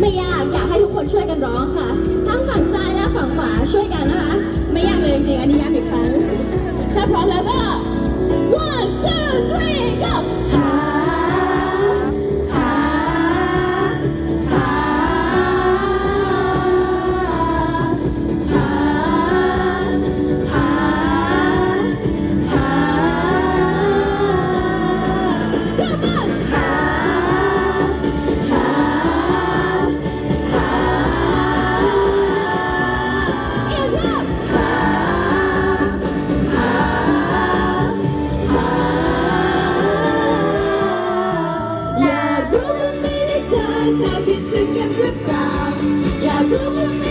ไม่ยากอยากให้ทุกคนช่วยกันร้องค่ะ ทั้งฝั่งซ้ายและฝั่งขวาช่วยกันนะคะ ไม่ยากเลยจริงๆอันนี้ยากอีกครั้งถ้าพร้อมแล้วก็ เธอคิดถึงกันหรือเปล่าอยากรู้ว่า